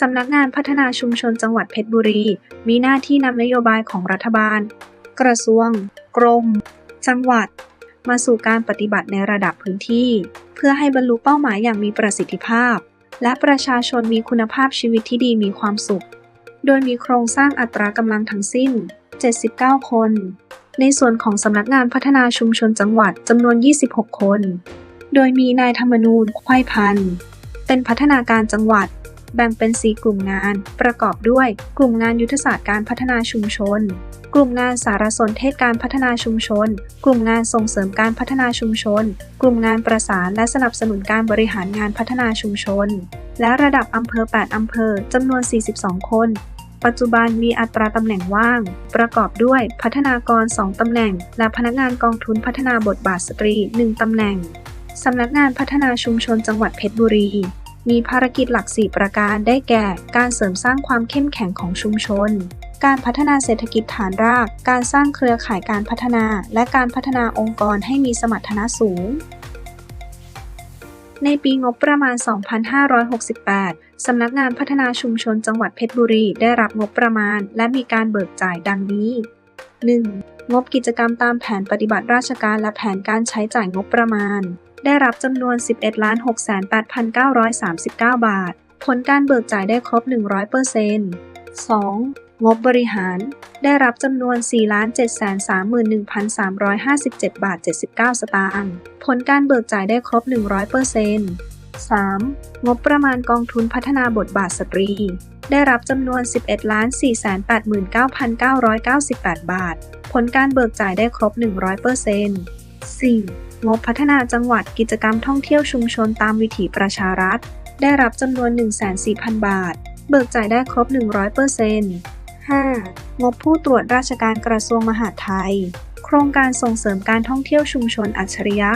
สำนักงานพัฒนาชุมชนจังหวัดเพชรบุรี มีหน้าที่นำนโยบายของรัฐบาล กระทรวง กรม จังหวัด มาสู่การปฏิบัติในระดับพื้นที่ เพื่อให้บรรลุเป้าหมายอย่างมีประสิทธิภาพ และประชาชนมีคุณภาพชีวิตที่ดีมีความสุข โดยมีโครงสร้างอัตรากำลังทั้งสิ้น 79 คน ในส่วนของสำนักงานพัฒนาชุมชนจังหวัดจำนวน 26 คน โดยมีนายธรรมนูญควายพันธ์เป็นพัฒนาการจังหวัด แบ่งเป็น 4 กลุ่มงาน ประกอบด้วย กลุ่มงานยุทธศาสตร์การพัฒนาชุมชน กลุ่มงานสารสนเทศการพัฒนาชุมชน กลุ่มงานส่งเสริมการพัฒนาชุมชน กลุ่มงานประสานและสนับสนุนการบริหารงานพัฒนาชุมชน และระดับอำเภอ 8 อำเภอจำนวน 42 คนปัจจุบันมีอัตราตำแหน่งว่าง ประกอบด้วยพัฒนากร 2 ตำแหน่ง และพนักงานกองทุนพัฒนาบทบาทสตรี 1 ตำแหน่ง สำนักงานพัฒนาชุมชนจังหวัดเพชรบุรี มีภารกิจหลัก 4 ประการได้แก่ การเสริมสร้างความเข้มแข็งของชุมชน การพัฒนาเศรษฐกิจฐานราก การสร้างเครือข่ายการพัฒนา และการพัฒนาองค์กรให้มีสมรรถนะสูงในปีงบประมาณ 2568 สำนักงานพัฒนาชุมชนจังหวัดเพชรบุรีได้รับงบประมาณ และมีการเบิกจ่ายดังนี้ 1. งบกิจกรรมตามแผนปฏิบัติราชการและแผนการใช้จ่ายงบประมาณ ได้รับจำนวน 11 608,939 บาท ผลการเบิกจ่ายได้ครบ 100% 2. งบบริหาร ได้รับจำนวน 4,731,357 บาท 79 สตางค์ ผลการเบิกจ่ายได้ครบ 100% 3. งบประมาณกองทุนพัฒนาบทบาทสตรี ได้รับจำนวน 11,489,998 บาท ผลการเบิกจ่ายได้ครบ 100% 4. งบพัฒนาจังหวัดกิจกรรมท่องเที่ยวชุมชนตามวิถีประชารัฐ ได้รับจำนวน104,000 บาท เบิกจ่ายได้ครบ 100% 5. งบผู้ตรวจราชการกระทรวงมหาดไทย โครงการส่งเสริมการท่องเที่ยวชุมชนอัจฉริยะ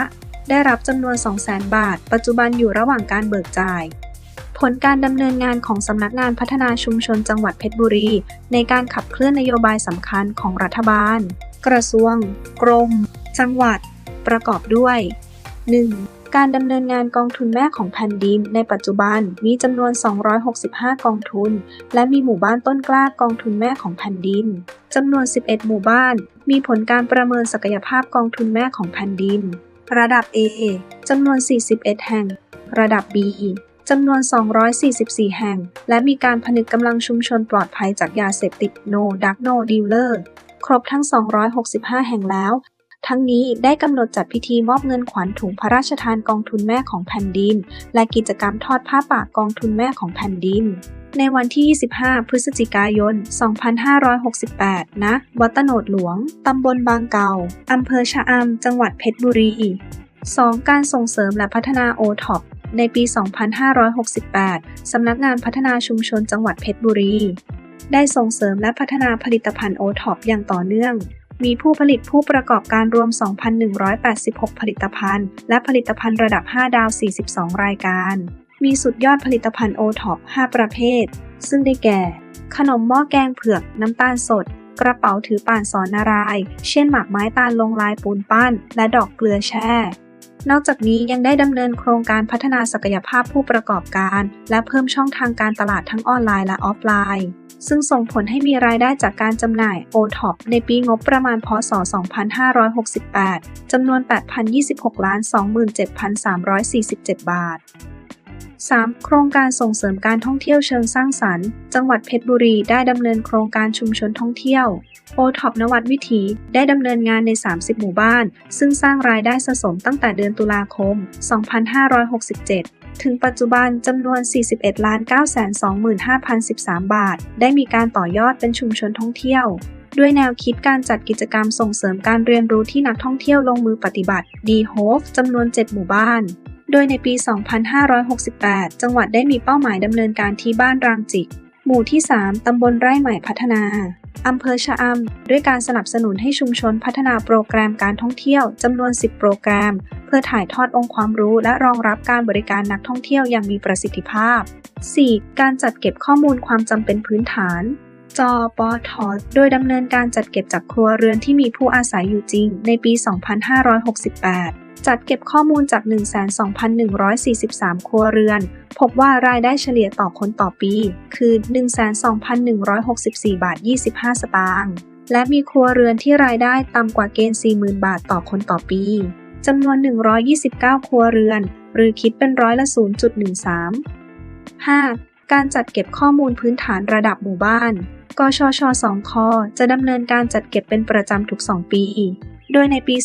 ได้รับจำนวน 200,000 บาท ปัจจุบันอยู่ระหว่างการเบิกจ่าย ผลการดำเนินงานของสำนักงานพัฒนาชุมชนจังหวัดเพชรบุรี ในการขับเคลื่อนนโยบายสำคัญของรัฐบาล กระทรวง กรม จังหวัด ประกอบด้วย 1. การดำเนินงานกองทุนแม่ของแผ่นดิน ในปัจจุบันมีจำนวน 265 กองทุน และมีหมู่บ้านต้นกล้ากองทุนแม่ของแผ่นดินจำนวน 11 หมู่บ้าน มีผลการประเมินศักยภาพกองทุนแม่ของแผ่นดิน ระดับ A จำนวน 41 แห่ง ระดับ B จำนวน 244 แห่ง และมีการผนึกกำลังชุมชนปลอดภัยจากยาเสพติด No Drug No Dealer ครบทั้ง 265 แห่งแล้ว ทั้งนี้ได้กำหนดจัดพิธีมอบเงินขวัญถุงพระราชทานกองทุนแม่ของแผ่นดิน และกิจกรรมทอดผ้าป่ากองทุนแม่ของแผ่นดิน ในวันที่ 25 พฤศจิกายน 2568 ณ วัดตโนดหลวง ตำบลบางเก่า อำเภอชะอำ จังหวัดเพชรบุรี 2. การส่งเสริมและพัฒนาโอท็อปในปี 2568 สำนักงานพัฒนาชุมชนจังหวัดเพชรบุรี ได้ส่งเสริมและพัฒนาผลิตภัณฑ์โอท็อปอย่างต่อเนื่อง มีผู้ผลิตผู้ประกอบการรวม 2,186 ผลิตภัณฑ์ และผลิตภัณฑ์ระดับ 5 ดาว 42 รายการ มีสุดยอดผลิตภัณฑ์โอท็อป5ประเภท ซึ่งได้แก่ ขนมหม้อแกงเผือก น้ำตาลสด กระเป๋าถือป่านสอนนาราย เช่นหมากไม้ตาลลงลายปูนปั้น และดอกเกลือแช่ นอกจากนี้ยังได้ดำเนินโครงการพัฒนาศักยภาพผู้ประกอบการ และเพิ่มช่องทางการตลาดทั้งออนไลน์และออฟไลน์ ซึ่งส่งผลให้มีรายได้จากการจำหน่าย O-TOP ในปีงบประมาณพศ 2568 จำนวน 8,026 27,347 บาท 3. โครงการส่งเสริมการท่องเที่ยวเชิงสร้างสรรค์ จังหวัดเพชรบุรีได้ดำเนินโครงการชุมชนท่องเที่ยวโอท็อปนวัดวิถีได้ดำเนินงานใน 30 หมู่บ้าน ซึ่งสร้างรายได้สะสมตั้งแต่เดือนตุลาคม 2567ถึงปัจจุบันจำนวน 41 925,013 บาท ได้มีการต่อยอดเป็นชุมชนท่องเที่ยว ด้วยแนวคิดการจัดกิจกรรมส่งเสริมการเรียนรู้ที่นักท่องเที่ยวลงมือปฏิบัติ d h o f จำนวน 7 หมู่บ้าน โดยในปี 2568 จังหวัดได้มีเป้าหมายดำเนินการที่บ้านรางจิก หมู่ที่ 3 ตำบลไร่ใหม่พัฒนา อำเภอชะอำ ด้วยการสนับสนุนให้ชุมชนพัฒนาโปรแกรมการท่องเที่ยวจำนวน 10 โปรแกรม เพื่อถ่ายทอดองค์ความรู้และรองรับการบริการนักท่องเที่ยวอย่างมีประสิทธิภาพ 4. การจัดเก็บข้อมูลความจำเป็นพื้นฐานจอปอทโดยดำเนินการจัดเก็บจากครัวเรือนที่มีผู้อาศัยอยู่จริงในปี 2568 จัดเก็บข้อมูลจาก 12,143 ครัวเรือน พบว่ารายได้เฉลี่ยต่อคนต่อปี คือ 12,164 บาท 25 สตางค์และมีครัวเรือนที่รายได้ต่ำกว่าเกณฑ์ 40,000 บาทต่อคนต่อปีจำนวน 129 ครัวเรือน หรือคิดเป็นร้อยละ 0.13 5. การจัดเก็บข้อมูลพื้นฐานระดับหมู่บ้าน กชช 2คจะดำเนินการจัดเก็บเป็นประจำทุก 2 ปี โดยในปี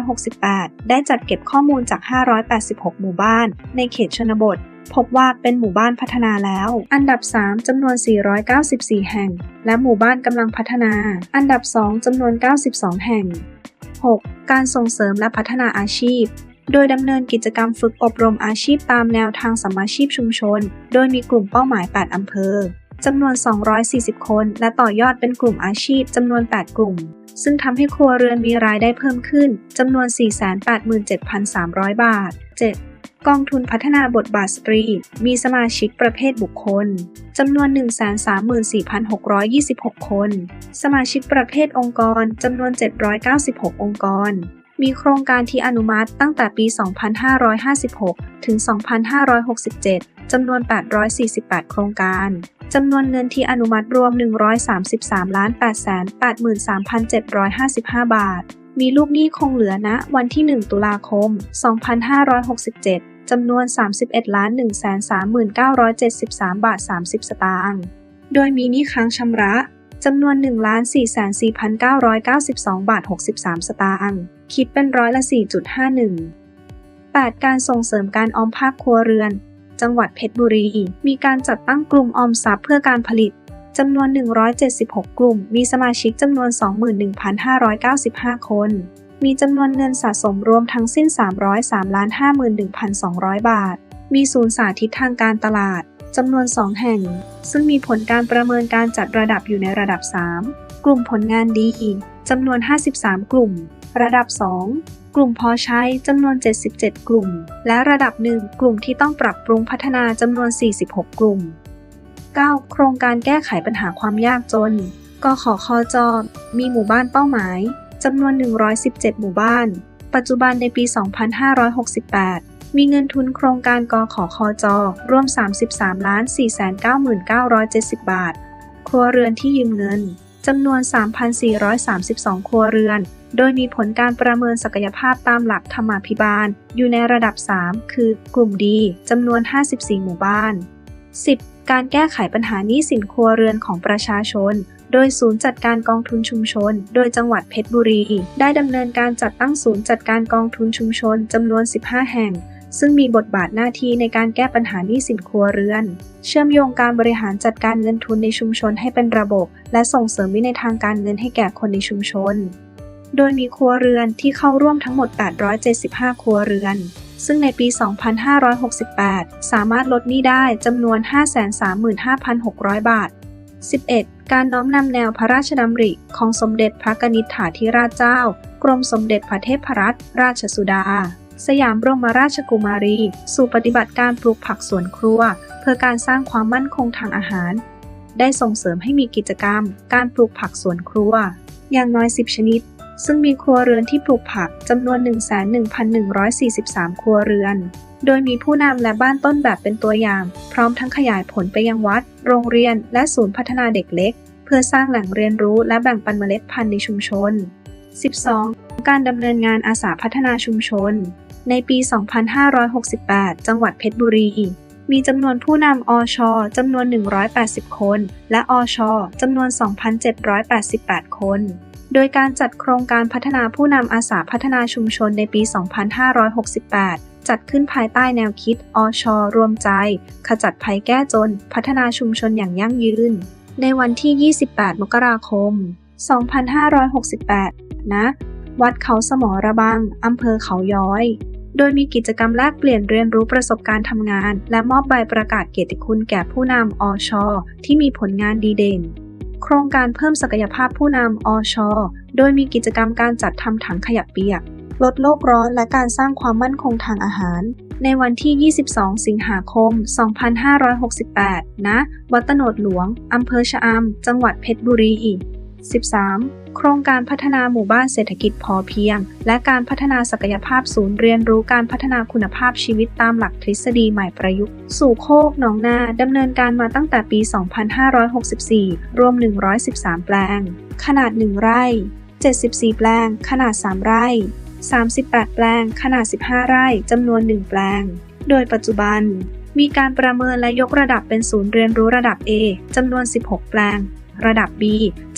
2568 ได้จัดเก็บข้อมูลจาก 586 หมู่บ้าน ในเขตชนบท พบว่าเป็นหมู่บ้านพัฒนาแล้ว อันดับ 3 จำนวน 494 แห่ง และหมู่บ้านกำลังพัฒนา อันดับ 2 จำนวน 92 แห่ง 6. การส่งเสริมและพัฒนาอาชีพ โดยดำเนินกิจกรรมฝึกอบรมอาชีพตามแนวทางสมมาชีพชุมชน โดยมีกลุ่มเป้าหมาย 8 อำเภอ จำนวน 240 คน และต่อยอดเป็นกลุ่มอาชีพจำนวน 8 กลุ่ม ซึ่งทำให้ครัวเรือนมีรายได้เพิ่มขึ้นจำนวน 487,300 บาท 7. กองทุนพัฒนาบทบาทสตรี มีสมาชิกประเภทบุคคล จำนวน 134,626 คน สมาชิกประเภทองค์กร จำนวน 796 องค์กร มีโครงการที่อนุมัติตั้งแต่ปี 2556 ถึง 2567 จำนวน 848 โครงการ จำนวนเงินที่อนุมัติรวม 133ล้าน8 8 3 755 บาท มีลูกหนี้คงเหลือณวันที่ 1 ตุลาคม 2567 จำนวน 31ล้าน1 3 9 7 3 บาท 30 สตางค์ โดยมีหนี้ค้างชำระจำนวน 1 4 4 9 9 2 บาท 63 สตางค์ คิดเป็นร้อยละ 4.51 8. การส่งเสริมการออมภาคครัวเรือน จังหวัดเพชรบุรี มีการจัดตั้งกลุ่มออมทรัพย์เพื่อการผลิตจำนวน 176 กลุ่ม มีสมาชิกจำนวน 21,595 คน มีจำนวนเงินสะสมรวมทั้งสิ้น 303 51,200 บาท มีศูนย์สาธิตทางการตลาดจำนวน 2 แห่ง ซึ่งมีผลการประเมินการจัดระดับอยู่ในระดับ 3 กลุ่มผลงานดีจำนวน 53 กลุ่ม ระดับ 2 กลุ่มพอใช้จำนวน 77 กลุ่ม และระดับ1กลุ่มที่ต้องปรับปรุงพัฒนาจำนวน 46 กลุ่ม 9. โครงการแก้ไขปัญหาความยากจน กขคจ มีหมู่บ้านเป้าหมายจำนวน 117 หมู่บ้าน ปัจจุบันในปี 2568 มีเงินทุนโครงการกขคจ ร่วม 33ล้าน499,970 บาท ครัวเรือนที่ยืมเงิน จำนวน 3,432 ครัวเรือน โดยมีผลการประเมินศักยภาพตามหลักธรรมาภิบาล อยู่ในระดับ 3 คือกลุ่มดีจำนวน 54 หมู่บ้าน 10. การแก้ไขปัญหานี้สินครัวเรือนของประชาชน โดยศูนย์จัดการกองทุนชุมชน โดยจังหวัดเพชรบุรี ได้ดำเนินการจัดตั้งศูนย์จัดการกองทุนชุมชนจำนวน 15 แห่ง ซึ่งมีบทบาทหน้าที่ในการแก้ปัญหาหนี้สินครัวเรือน เชื่อมโยงการบริหารจัดการเงินทุนในชุมชนให้เป็นระบบ และส่งเสริมวินัยทางการเงินให้แก่คนในชุมชน โดยมีครัวเรือนที่เข้าร่วมทั้งหมด 875 ครัวเรือน ซึ่งในปี 2568 สามารถลดหนี้ได้จำนวน 535,600 บาท 11. การน้อมนำแนวพระราชดำริของสมเด็จพระกนิษฐาธิราชเจ้า กรมสมเด็จพระเทพรัตนราชสุดา สยามบรมราชกุมารี สู่ปฏิบัติการปลูกผักสวนครัว เพื่อการสร้างความมั่นคงทางอาหาร ได้ส่งเสริมให้มีกิจกรรม การปลูกผักสวนครัว อย่างน้อย 10 ชนิด ซึ่งมีครัวเรือนที่ปลูกผักจำนวน 11,143 ครัวเรือน โดยมีผู้นำและบ้านต้นแบบเป็นตัวอย่าง พร้อมทั้งขยายผลไปยังวัด โรงเรียน และศูนย์พัฒนาเด็กเล็ก เพื่อสร้างแหล่งเรียนรู้และแบ่งปันเมล็ดพันธุ์ในชุมชน 12. การดำเนินงานอาสาพัฒนาชุมชน ในปี 2568 จังหวัดเพชรบุรี มีจำนวนผู้นำอชจำนวน 180 คน และอชจำนวน 2,788 คน โดยการจัดโครงการพัฒนาผู้นำอาสาพัฒนาชุมชนในปี 2568จัดขึ้นภายใต้แนวคิด อช รวมใจ ขจัดภัยแก้จน พัฒนาชุมชนอย่างยั่งยืน ในวันที่ 28 มกราคม 2568 นะ วัดเขาสมอระบัง อำเภอเขาย้อย โดยมีกิจกรรมแลกเปลี่ยนเรียนรู้ประสบการณ์ทำงาน และมอบใบประกาศเกียรติคุณแก่ผู้นำอชที่มีผลงานดีเด่น โครงการเพิ่มศักยภาพผู้นำอชโดยมีกิจกรรมการจัดทำถังขยะเปียก ลดโลกร้อนและการสร้างความมั่นคงทางอาหาร ในวันที่ 22 สิงหาคม 2568 ณ วัดตโนดหลวงอำเภอชะอำจังหวัดเพชรบุรี 13. โครงการพัฒนาหมู่บ้านเศรษฐกิจพอเพียง และการพัฒนาศักยภาพศูนย์เรียนรู้การพัฒนาคุณภาพชีวิตตามหลักทฤษฎีใหม่ประยุกต์ สู่โคกหนองนาดำเนินการมาตั้งแต่ปี 2564 รวม 113 แปลง ขนาด 1 ไร่ 74 แปลง ขนาด 3 ไร่ 38 แปลง ขนาด 15 ไร่จำนวน 1 แปลง โดยปัจจุบัน มีการประเมินและยกระดับเป็นศูนย์เรียนรู้ระดับ A จำนวน 16 แปลง ระดับ B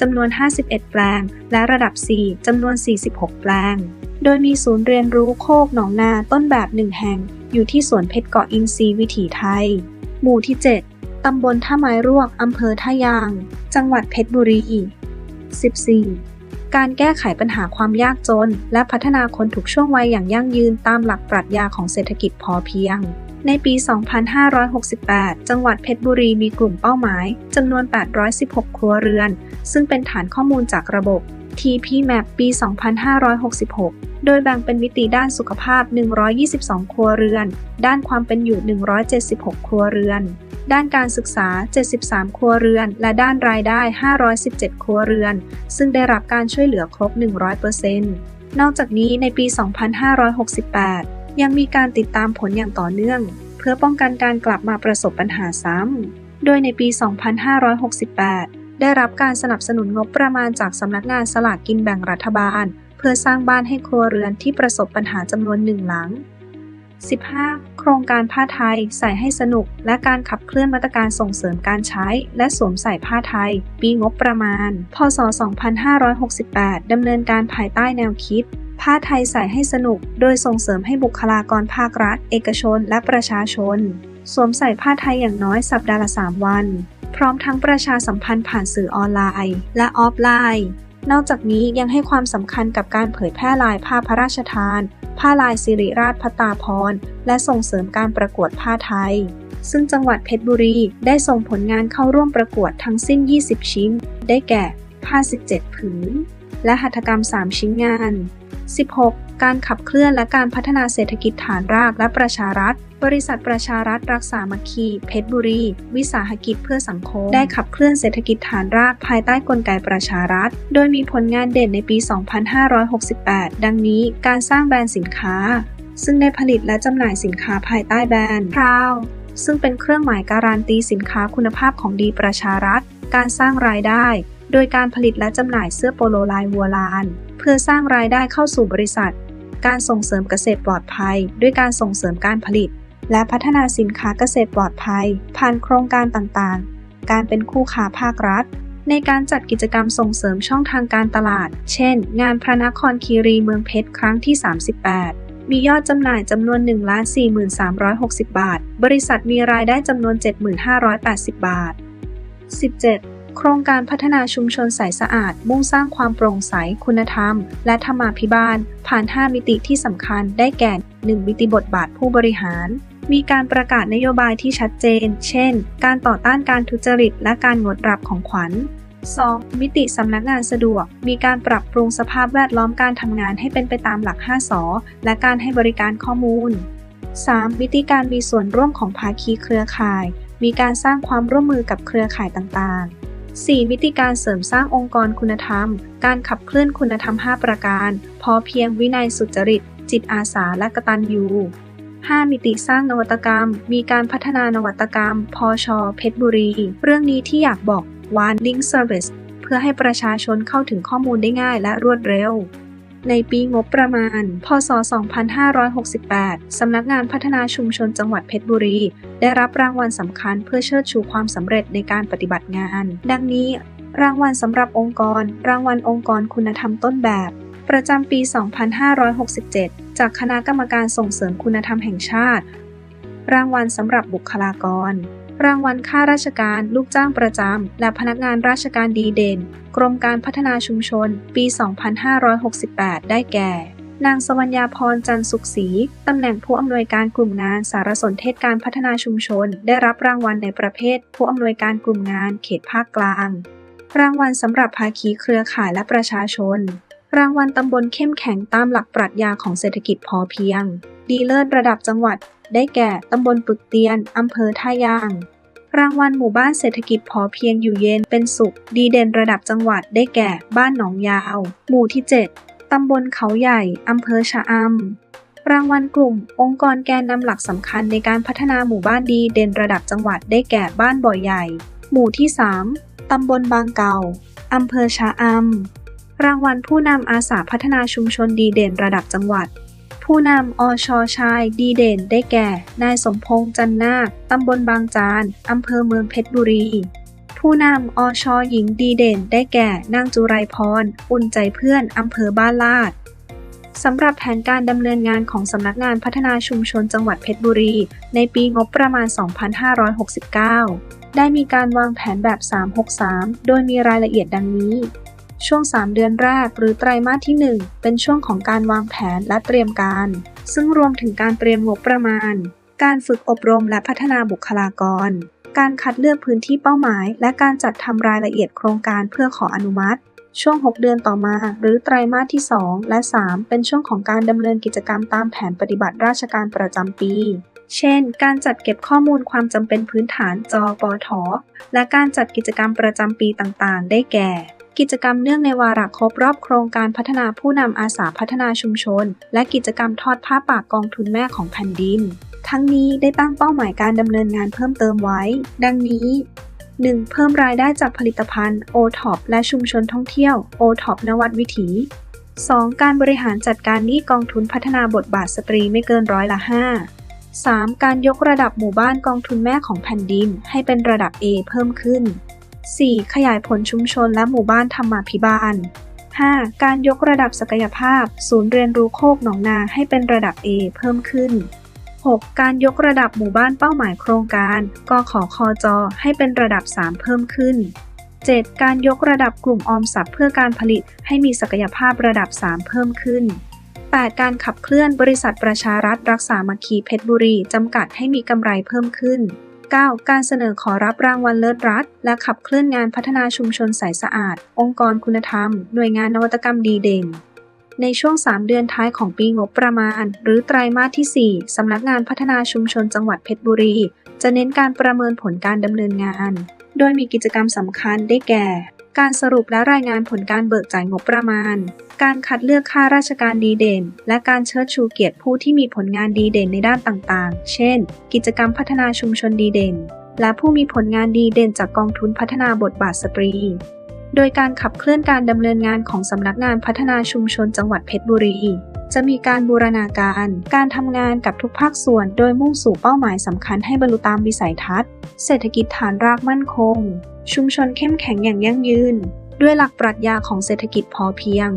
จำนวน 51 แปลง และระดับ C จำนวน 46 แปลง โดยมีศูนย์เรียนรู้โคกหนองนาต้นแบบหนึ่งแห่ง อยู่ที่สวนเพชรเกาะอินทรีวิถีไทย หมู่ที่ 7 ตำบลท่าไม้รวก อำเภอท่ายาง จังหวัดเพชรบุรี 14. การแก้ไขปัญหาความยากจน และพัฒนาคนถูกช่วงวัยอย่างยั่งยืนตามหลักปรัชญาของเศรษฐกิจพอเพียง ในปี 2568 จังหวัดเพชรบุรีมีกลุ่มเป้าหมายจำนวน 816 ครัวเรือน ซึ่งเป็นฐานข้อมูลจากระบบ TPMAP ปี 2566 โดยแบ่งเป็นมิติด้านสุขภาพ 122 ครัวเรือน ด้านความเป็นอยู่ 176 ครัวเรือน ด้านการศึกษา 73 ครัวเรือน และด้านรายได้ 517 ครัวเรือน ซึ่งได้รับการช่วยเหลือครบ 100%นอกจากนี้ในปี 2568 ยังมีการติดตามผลอย่างต่อเนื่อง เพื่อป้องกันการกลับมาประสบปัญหาซ้ำ โดยในปี 2568 ได้รับการสนับสนุนงบประมาณจากสำนักงานสลากกินแบ่งรัฐบาล เพื่อสร้างบ้านให้ครัวเรือนที่ประสบปัญหาจำนวนหนึ่งหลัง 15. โครงการผ้าไทยใส่ให้สนุก และการขับเคลื่อนมาตรการส่งเสริมการใช้ และสวมใส่ผ้าไทย ปีงบประมาณ พศ 2568 ดำเนินการภายใต้แนวคิด ผ้าไทยใส่ให้สนุก โดยส่งเสริมให้บุคลากรภาครัฐ เอกชน และประชาชน สวมใส่ผ้าไทยอย่างน้อยสัปดาห์ละ 3 วัน พร้อมทั้งประชาสัมพันธ์ผ่านสื่อออนไลน์ และออฟไลน์ นอกจากนี้ยังให้ความสำคัญกับการเผยแพร่ลายผ้าพระราชทาน ผ้าลายสิริราชพัตาพร และส่งเสริมการประกวดผ้าไทย ซึ่งจังหวัดเพชรบุรีได้ส่งผลงานเข้าร่วมประกวดทั้งสิ้น 20 ชิ้น ได้แก่ ผ้า 17 ผืน และหัตถกรรม 3 ชิ้นงาน 16. การขับเคลื่อนและการพัฒนาเศรษฐกิจฐานรากและประชารัฐ บริษัทประชารัฐรักษามัคคี เพชรบุรี วิสาหกิจเพื่อสังคม ได้ขับเคลื่อนเศรษฐกิจฐานรากภายใต้กลไกประชารัฐ โดยมีผลงานเด่นในปี 2568 ดังนี้การสร้างแบรนด์สินค้า ซึ่งได้ผลิตและจำหน่ายสินค้าภายใต้แบรนด์ Proud ซึ่งเป็นเครื่องหมายการันตีสินค้าคุณภาพของดีประชารัฐ การสร้างรายได้ โดยการผลิตและจำหน่ายเสื้อโปโลลายวัวลาน เพื่อสร้างรายได้เข้าสู่บริษัท การส่งเสริมเกษตรปลอดภัย ด้วยการส่งเสริมการผลิต และพัฒนาสินค้าเกษตรปลอดภัย ผ่านโครงการต่างๆ การเป็นคู่ค้าภาครัฐ ในการจัดกิจกรรมส่งเสริมช่องทางการตลาด เช่น งานพระนครคีรีเมืองเพชรครั้งที่ 38มียอดจำหน่ายจำนวน 1,4360 บาท บริษัทมีรายได้จำนวน 7580 บาท 17. โครงการพัฒนาชุมชนใสสะอาด มุ่งสร้างความโปร่งใส คุณธรรม และธรรมาภิบาล ผ่าน 5 มิติที่สำคัญได้แก่ 1. มิติบทบาทผู้บริหาร มีการประกาศนโยบายที่ชัดเจน เช่น การต่อต้านการทุจริต และการงดรับของขวัญ 2. มิติสำนักงานสะดวก มีการปรับปรุงสภาพแวดล้อมการทำงานให้เป็นไปตามหลัก 5สอและการให้บริการข้อมูล 3. มิติการมีส่วนร่วมของภาคีเครือข่าย มีการสร้างความร่วมมือกับเครือข่ายต่างๆ 4. วิธีการเสริมสร้างองค์กรคุณธรรม การขับเคลื่อนคุณธรรม 5 ประการ พอเพียงวินัยสุจริต จิตอาสาและกตัญญู 5. มิติสร้างนวัตกรรม มีการพัฒนานวัตกรรม พอชอเพชรบุรี เรื่องนี้ที่อยากบอกวานลิงเซอร์วิสเพื่อให้ประชาชนเข้าถึงข้อมูลได้ง่ายและรวดเร็ว ในปีงบประมาณ พศ 2568 สำนักงานพัฒนาชุมชนจังหวัดเพชรบุรี ได้รับรางวัลสำคัญเพื่อเชิดชูความสำเร็จในการปฏิบัติงาน ดังนี้ รางวัลสำหรับองค์กร รางวัลองค์กรคุณธรรมต้นแบบ ประจำปี 2567 จากคณะกรรมการส่งเสริมคุณธรรมแห่งชาติ รางวัลสำหรับบุคลากร รางวัลข้าราชการ ลูกจ้างประจำ และพนักงานราชการดีเด่น กรมการพัฒนาชุมชน ปี 2568 ได้แก่ นางสวัญญาพรจันทร์สุขศรี ตำแหน่งผู้อำนวยการกลุ่มงานสารสนเทศการพัฒนาชุมชน ได้รับรางวัลในประเภท ผู้อำนวยการกลุ่มงาน เขตภาคกลาง รางวัลสำหรับภาคีเครือข่ายและประชาชน รางวัลตำบลเข้มแข็งตามหลักปรัชญาของเศรษฐกิจพอเพียง ดีเลิศระดับจังหวัด ได้แก่ตำบลปึกเตียน อำเภอท่ายาง รางวัลหมู่บ้านเศรษฐกิจพอเพียงอยู่เย็นเป็นสุข ดีเด่นระดับจังหวัด ได้แก่บ้านหนองยาว หมู่ที่ 7 ตำบลเขาใหญ่ อำเภอชะอำ รางวัลกลุ่ม องค์กรแกนนำหลักสำคัญในการพัฒนาหมู่บ้านดีเด่นระดับจังหวัด ได้แก่บ้านบ่อใหญ่ หมู่ที่ 3ตำบลบางเก่า อำเภอชะอำ รางวัลผู้นำอาสาพัฒนาชุมชนดีเด่นระดับจังหวัด ผู้นำอชชายดีเด่นได้แก่ นายสมพงษ์จันนาคตำบลบางจานอำเภอเมืองเพชรบุรี ผู้นำอชหญิงดีเด่นได้แก่นางจุไรพร อุ่นใจเพื่อนอำเภอบ้านลาดสำหรับแผนการดำเนินงานของสำนักงานพัฒนาชุมชนจังหวัดเพชรบุรี ในปีงบประมาณ 2569 ได้มีการวางแผนแบบ 363 โดยมีรายละเอียดดังนี้ ช่วง 3 เดือนแรกหรือไตรมาสที่ 1 เป็นช่วงของการวางแผนและเตรียมการ ซึ่งรวมถึงการเตรียมงบประมาณ การฝึกอบรมและพัฒนาบุคลากร การคัดเลือกพื้นที่เป้าหมาย และการจัดทำรายละเอียดโครงการเพื่อขออนุมัติ ช่วง 6 เดือนต่อมา หรือไตรมาสที่ 2 และ 3 เป็นช่วงของการดำเนินกิจกรรมตามแผนปฏิบัติราชการประจำปีเช่น การจัดเก็บข้อมูลความจำเป็นพื้นฐานจอปอทและการจัดกิจกรรมประจำปีต่างๆ ได้แก่ กิจกรรมเนื่องในวาระครบรอบโครงการพัฒนาผู้นำอาสาพัฒนาชุมชน และกิจกรรมทอดผ้าป่ากองทุนแม่ของแผ่นดิน ทั้งนี้ได้ตั้งเป้าหมายการดำเนินงานเพิ่มเติมไว้ ดังนี้ 1. เพิ่มรายได้จากผลิตภัณฑ์ o t o p และชุมชนท่องเที่ยว o t o p นวัดวิถี 2. การบริหารจัดการหนี้กองทุนพัฒนาบทบาทสตรีไม่เกินร้อยละ 5 3. การยกระดับหมู่บ้านกองทุนแม่ของแผ่นดินให้เป็นระดับ A เพิ่มขึ้น 4. ขยายผลชุมชนและหมู่บ้านธรรมาภิบาล 5. การยกระดับศักยภาพ ศูนย์เรียนรู้โคกหนองนาให้เป็นระดับ A เพิ่มขึ้น 6. การยกระดับหมู่บ้านเป้าหมายโครงการกขคจให้เป็นระดับ 3 เพิ่มขึ้น 7. การยกระดับกลุ่มออมทรัพย์เพื่อการผลิตให้มีศักยภาพระดับ 3 เพิ่มขึ้น 8. การขับเคลื่อนบริษัทประชารัฐรักษามัคคีเพชรบุรีจำกัดให้มีกำไรเพิ่มขึ้น 9. การเสนอขอรับรางวัลเลิศรัฐ และขับเคลื่อนงานพัฒนาชุมชนใสสะอาด องค์กรคุณธรรม หน่วยงานนวัตกรรมดีเด่น ในช่วง 3 เดือนท้ายของปีงบประมาณ หรือไตรมาสที่ 4 สำนักงานพัฒนาชุมชนจังหวัดเพชรบุรี จะเน้นการประเมินผลการดำเนินงาน โดยมีกิจกรรมสำคัญได้แก่ การสรุปและรายงานผลการเบิกจ่ายงบประมาณ การคัดเลือกข้าราชการดีเด่น และการเชิดชูเกียรติผู้ที่มีผลงานดีเด่นในด้านต่างๆ เช่น กิจกรรมพัฒนาชุมชนดีเด่น และผู้มีผลงานดีเด่นจากกองทุนพัฒนาบทบาทสตรี โดยการขับเคลื่อนการดำเนินงานของสำนักงานพัฒนาชุมชนจังหวัดเพชรบุรีจะมีการบูรณาการ การทำงานกับทุกภาคส่วน โดยมุ่งสู่เป้าหมายสำคัญให้บรรลุตามวิสัยทัศน์ เศรษฐกิจฐานรากมั่นคง ชุมชนเข้มแข็งอย่างยั่งยืน ด้วยหลักปรัชญาของเศรษฐกิจพอเพียง